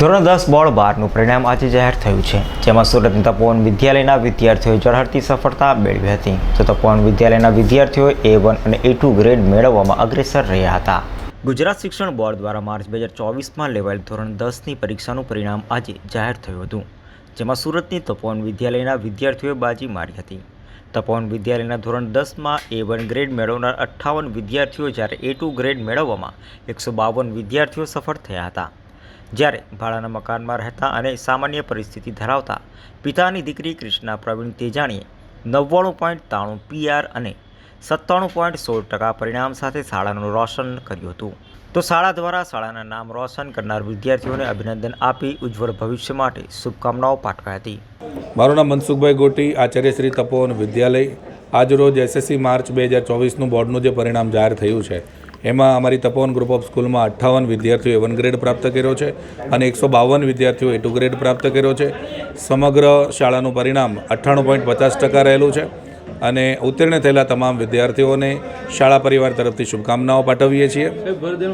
ધોરણ દસ બોર્ડ બારનું પરિણામ આજે જાહેર થયું છે, જેમાં સુરતની તપોવન વિદ્યાલયના વિદ્યાર્થીઓએ ઝળહળતી સફળતા મેળવી હતી. તો તપોવન વિદ્યાલયના વિદ્યાર્થીઓએ એ વન અને એ ટુ ગ્રેડ મેળવવામાં અગ્રેસર રહ્યા હતા. ગુજરાત શિક્ષણ બોર્ડ દ્વારા માર્ચ બે હજાર ચોવીસમાં લેવાયેલ ધોરણ દસની પરીક્ષાનું પરિણામ આજે જાહેર થયું હતું, જેમાં સુરતની તપોવન વિદ્યાલયના વિદ્યાર્થીઓએ બાજી મારી હતી. તપોવન વિદ્યાલયના ધોરણ દસમાં એ વન ગ્રેડ મેળવનાર અઠ્ઠાવન વિદ્યાર્થીઓ જ્યારે એ ટુ ગ્રેડ મેળવવામાં એકસો બાવન વિદ્યાર્થીઓ સફળ થયા હતા. જ્યારે ભાડાના મકાનમાં રહેતા અને સામાન્ય પરિસ્થિતિ ધરાવતા પિતાની દીકરી કૃષ્ણા પ્રવીણ તેજાણીએ નવ્વાણું પોઈન્ટ ત્રાણું પીઆર અને સત્તાણું પોઈન્ટ સોળ ટકા પરિણામ સાથે શાળાનું રોશન કર્યું હતું. તો શાળા દ્વારા શાળાના નામ રોશન કરનાર વિદ્યાર્થીઓને અભિનંદન આપી ઉજ્જવળ ભવિષ્ય માટે શુભકામનાઓ પાઠવાઈ હતી. મારું નામ મનસુખભાઈ ગોટી, આચાર્ય શ્રી તપોવન વિદ્યાલય. આજરોજ એસએસસી માર્ચ બે હજાર ચોવીસનું બોર્ડનું જે પરિણામ જાહેર થયું છે એમાં અમારી તપોવન ગ્રુપ ઓફ સ્કૂલમાં અઠ્ઠાવન વિદ્યાર્થીઓએ વન ગ્રેડ પ્રાપ્ત કર્યો છે અને એકસો બાવન વિદ્યાર્થીઓએ ટુ ગ્રેડ પ્રાપ્ત કર્યો છે. સમગ્ર શાળાનું પરિણામ અઠ્ઠાણું પોઈન્ટ પચાસ ટકા રહેલું છે અને ઉત્તીર્ણ થયેલા તમામ વિદ્યાર્થીઓને શાળા પરિવાર તરફથી શુભકામનાઓ પાઠવીએ છીએ.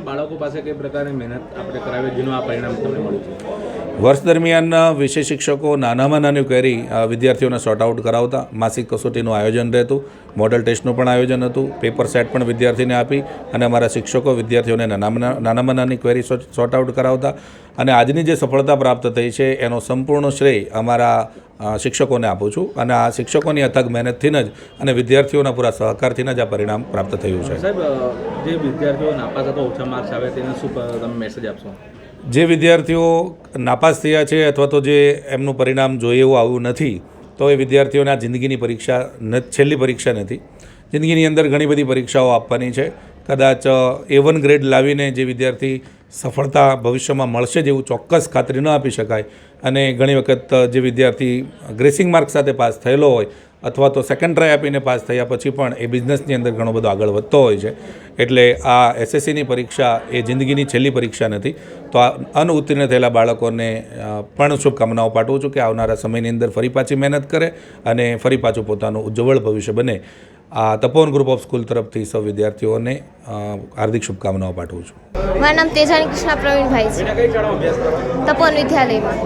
બાળકો પાસે કઈ પ્રકારની મહેનત આપણે કરાવીએ જેનું આ પરિણામ તમને મળ્યું છે? વર્ષ દરમિયાન વિષય શિક્ષકો નાનામાં નાની ક્વેરી વિદ્યાર્થીઓને સોર્ટ આઉટ કરાવતા. માસિક કસોટીનું આયોજન રહેતું. મોડલ ટેસ્ટનું પણ આયોજન હતું. પેપર સેટ પણ વિદ્યાર્થીને આપી અને અમારા શિક્ષકો વિદ્યાર્થીઓને નાનામાં નાનામાં નાની ક્વેરી સોર્ટ આઉટ કરાવતા. અને આજની જે સફળતા પ્રાપ્ત થઈ છે, એનો સંપૂર્ણ શ્રેય અમારા શિક્ષકોને આપું છું. અને આ શિક્ષકોની અથગ મહેનતથી જ અને વિદ્યાર્થીઓના પૂરા સહકારથી જ આ પરિણામ પ્રાપ્ત થયું છે. સાહેબ જે વિદ્યાર્થીઓ નાપાસ અથવા ઓછા માર્ક્સ આવે, તેને શું તમે મેસેજ આપશો? જે વિદ્યાર્થીઓ નાપાસ થયા છે અથવા તો જે એમનું પરિણામ જોઈએ એવું આવ્યું નથી, તો એ વિદ્યાર્થીઓને આ જિંદગીની પરીક્ષા ન, છેલ્લી પરીક્ષા નથી. જિંદગીની અંદર ઘણી બધી પરીક્ષાઓ આપવાની છે. કદાચ એ વન ગ્રેડ લાવીને જે વિદ્યાર્થી સફળતા ભવિષ્યમાં મળશે જેવું ચોક્કસ ખાતરી ન આપી શકાય અને ઘણી વખત જે વિદ્યાર્થી ગ્રેસિંગ માર્ક સાથે પાસ થયેલો હોય અથવા તો સેકન્ડ ટ્રાય આપીને પાસ થયા પછી પણ એ બિઝનેસની અંદર ઘણો બધો આગળ વધતો હોય છે. એટલે આ એસએસસીની પરીક્ષા એ જિંદગીની છેલ્લી પરીક્ષા નથી. તો આ અનઉત્તીર્ણ થયેલા બાળકોને પણ શુભકામનાઓ પાઠવું છું કે આવનારા સમયની અંદર ફરી પાછી મહેનત કરે અને ફરી પાછું પોતાનું ઉજ્જવળ ભવિષ્ય બને. આ તપોવન ગ્રુપ ઓફ સ્કૂલ તરફથી સૌ વિદ્યાર્થીઓને હાર્દિક શુભકામનાઓ પાઠવું છું. મારું નામ તેજાની કૃષ્ણા પ્રવીણભાઈ છે. તપોવન વિદ્યાલયમાં.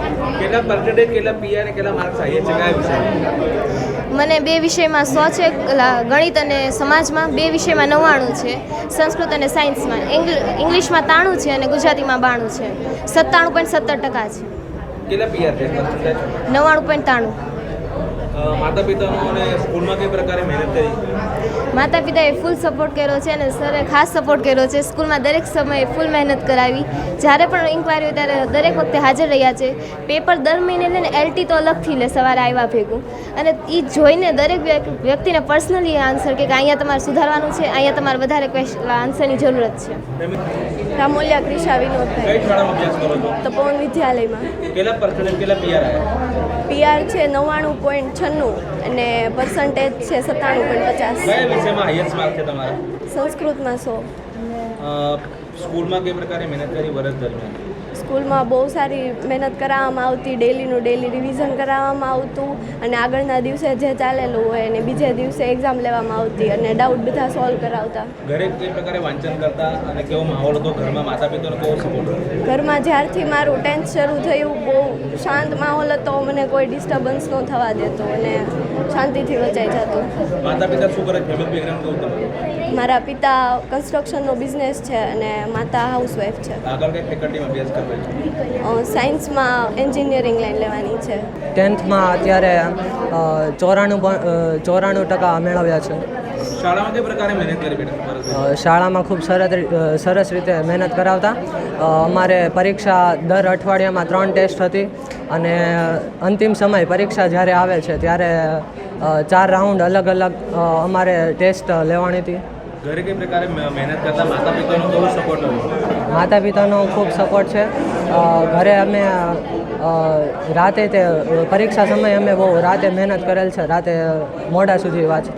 કેટલા પર્સન્ટેજ કેટલા પીઆર કેટલા માર્ક્સ આવ્યા છે? કયા વિષય મને બે વિષયમાં સો છે ગણિત અને સમાજમાં બે વિષયમાં નવ્વાણું છે સંસ્કૃત અને સાયન્સમાં. ઇંગ્લિશમાં તાણું છે અને ગુજરાતીમાં બાણું છે. સત્તાણું પોઈન્ટ સત્તર ટકા છે? નવ્વાણું પોઈન્ટ તાણું. માતા પિતાનો અને સ્કૂલમાં કઈ પ્રકારે મહેનત કરી? માતા પિતાએ ફૂલ સપોર્ટ કર્યો છે અને સરે ખાસ સપોર્ટ કર્યો છે. સ્કૂલમાં દરેક સમયે ફૂલ મહેનત કરાવી. જ્યારે પણ ઇન્કવાયરી હોય ત્યારે દરેક વખતે હાજર રહ્યા છે. પેપર દર મહિને લે ને એલટી તો અલગથી લે સવારે આવ્યા ભેગું. અને એ જોઈને દરેક વ્યક- વ્યક્તિને પર્સનલી આન્સર કે અહીંયા તમારે સુધારવાનું છે અહીંયા તમારે વધારે ક્વેશ્ચન આન્સરની જરૂરત છે. રામોલિયા ક્રિશા વિનોદભાઈ. તપોવન વિદ્યાલયમાં. કેટલા પર્સન્ટેજ કેટલા પીઆર આવ્યા પીઆર છે નવ્વાણું પોઈન્ટ છન્નું અને પર્સન્ટેજ છે સત્તાણું પોઈન્ટ પચાસ. કયા વિષયમાં હાઈએસ્ટ માર્ક છે તમારા? સંસ્કૃતમાં સો. સ્કૂલમાં કઈ પ્રકારે મહેનત કરી વર્ષ દરમિયાન? સ્કૂલમાં બહુ સારી મહેનત કરાવવામાં આવતી ડેલીનું ડેલી રિવિઝન કરાવવામાં આવતું અને આગળના દિવસે જે ચાલેલું હોય અને બીજે દિવસે એક્ઝામ લેવામાં આવતી અને ડાઉટ બધા સોલ્વ કરાવતા. ઘરે કઈ પ્રકારે વાંચન કરતા અને કેવો માહોલ હતો ઘરમાં માતા પિતાનો કેવો સપોર્ટ ઘરમાં જ્યારથી મારું ટેન્થ શરૂ થયું બહુ શાંત માહોલ હતો મને કોઈ ડિસ્ટર્બન્સ ન થવા દેતો અને શાંતિથી વચાઈ જતું. માતા પિતા શું કરે? ફેમિલી બેકગ્રાઉન્ડ કેવું તમારું? મારા પિતા કન્સ્ટ્રક્શનનો બિઝનેસ છે અને માતા હાઉસવાઈફ છે. આગળ કઈ ફેકલ્ટીમાં અભ્યાસ કરવો છે? સાયન્સમાં એન્જિનિયરિંગ લાઈન લેવાની છે. ટેન્થમાં અત્યારે ચોરાણું ચોરાણું ટકા મેળવ્યા છે. શાળામાં કઈ પ્રકારે મહેનત કરી બેટા શાળામાં ખૂબ સરસ સરસ રીતે મહેનત કરાવતા. અમારે પરીક્ષા દર અઠવાડિયામાં ત્રણ ટેસ્ટ હતી અને અંતિમ સમય પરીક્ષા જ્યારે આવે છે ત્યારે ચાર રાઉન્ડ અલગ અલગ અમારે ટેસ્ટ લેવાની હતી. ઘરે કઈ પ્રકારે મહેનત કરતા માતા પિતાનો કેવો સપોર્ટ હતો માતા પિતાનો ખૂબ સપોર્ટ છે. ઘરે અમે રાતે તે, પરીક્ષા સમયે અમે બહુ રાતે મહેનત કરેલ છે. રાતે મોડા સુધી વાંચતા.